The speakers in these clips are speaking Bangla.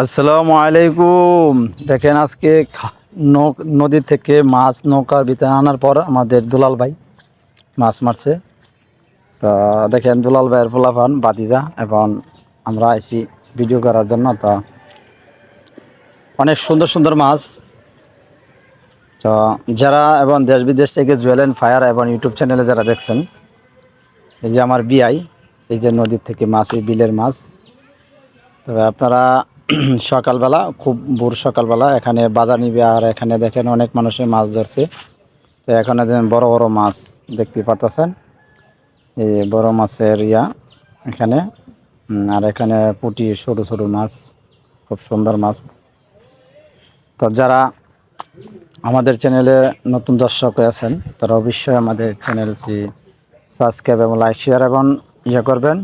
আসসালামু আলাইকুম। দেখেন আজকে নদী থেকে মাছ নৌকার ভিতরে আনার পর আমাদের দুলাল ভাই মাছ মারছে। তো দেখেন দুলাল ভাইয়ের পোলাপান বাতিজা এবং আমরা আইছি ভিডিও করার জন্য। তো অনেক সুন্দর সুন্দর মাছ। তো যারা এবং দেশ বিদেশ থেকে জুয়েল অ্যান্ড ফায়ার এবং ইউটিউব চ্যানেলে যারা দেখছেন, এই যে আমার বিআই, এই যে নদীর থেকে মাছ, এই বিলের মাছ। তবে আপনারা সকালবেলা, খুব ভোর সকালবেলা এখানে বাজার নিবে আর এখানে দেখেন অনেক মানুষে মাছ ধরছে। তো এখানে যে বড় বড় মাছ দেখতে পাচ্ছেন এই বড় মাছের ইয়া এখানে। আর এখানে পুঁটি, সরু সরু মাছ, খুব সুন্দর মাছ। তো যারা আমাদের চ্যানেলে নতুন দর্শক আছেন, তারা অবশ্যই আমাদের চ্যানেলটি সাবস্ক্রাইব এবং লাইক, শেয়ার এবং ইয়ে করবেন।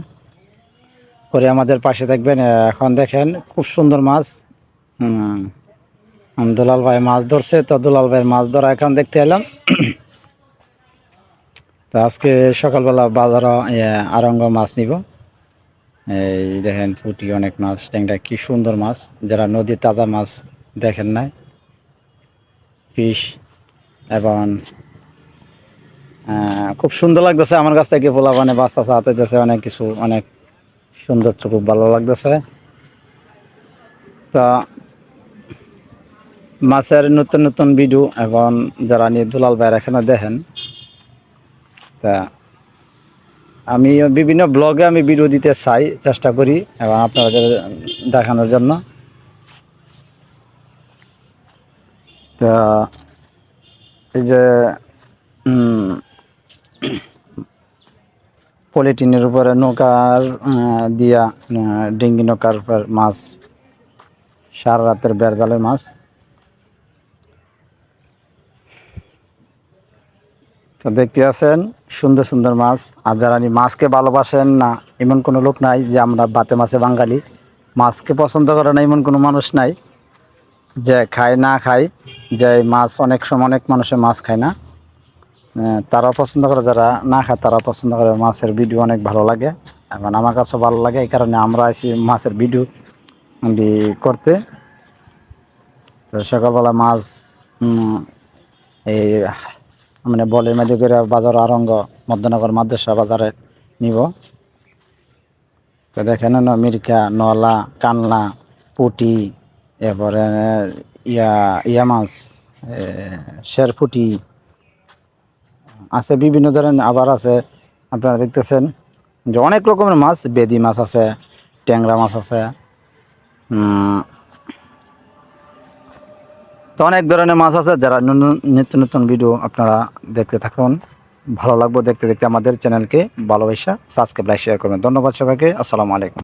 করে আমাদের পাশে থাকবেন। এখন দেখেন খুব সুন্দর মাছ। দুলাল ভাই মাছ ধরছে, তো দুলাল ভাইয়ের মাছ ধরা এখন দেখতে এলাম। তো আজকে সকালবেলা বাজার আরঙ্গ মাছ নিব। এই দেখেন পুঁটি অনেক মাছ ট্যাংটা কি সুন্দর মাছ। যারা নদীর তাজা মাছ দেখেন নাই, ফিশ এবং খুব সুন্দর লাগতেছে। আমার কাছ থেকে পোলা মানে বাচ্চা চাতে অনেক কিছু, অনেক সুন্দর খুব ভালো লাগতেছে। তা মাছের নতুন নতুন ভিডিও এবং যারা নিয়ে দুলাল ভাইয়ের এখানে দেখেন, তা আমি বিভিন্ন ব্লগে আমি ভিডিও দিতে চাই, চেষ্টা করি এবং আপনাদের দেখানোর জন্য। তা এই যে পলিটিনের উপরে নৌকার দিয়া ডিঙ্গি নৌকার উপর মাছ, সারা রাতের বেড় জালের মাছ। তো দেখতে আছেন, সুন্দর সুন্দর মাছ। আর যারা মাছকে ভালোবাসেন না, এমন কোনো লোক নাই যে আমরা বাতে মাছে বাঙালি। মাছকে পছন্দ করে না এমন কোনো মানুষ নাই। যে খায় না খায়, যে মাছ অনেক সময় অনেক মানুষের মাছ খায় না। আহ, তারাও পছন্দ করে যারা না খায় তারা পছন্দ করে। মাছের ভিডিও অনেক ভালো লাগে। এবং আমার কাছেও ভালো লাগে এই কারণে আমরা আছি মাছের ভিডিও করতে। তো সকালবেলা মাছ এই মানে বলের মধ্যে করে বাজার আরঙ্গ মধ্যনগর মাদ্রাসা বাজারে নিব। তো দেখেন মির্কা নলা কানলা পুটি এরপরে ইয়া ইয়া মাছ এ, শেরপুটি আছে, বিভিন্ন ধরনের আবার আছে। আপনারা দেখতেছেন যে অনেক রকমের মাছ, বেদি মাছ আছে, ট্যাংরা মাছ আছে। তো অনেক ধরনের মাছ আছে, যারা নিত্য নতুন ভিডিও আপনারা দেখতে থাকুন। ভালো লাগবে দেখতে দেখতে আমাদের চ্যানেলকে ভালোবাসা সাবস্ক্রাইব লাইক শেয়ার করবেন। ধন্যবাদ সবাইকে। আসসালামু আলাইকুম।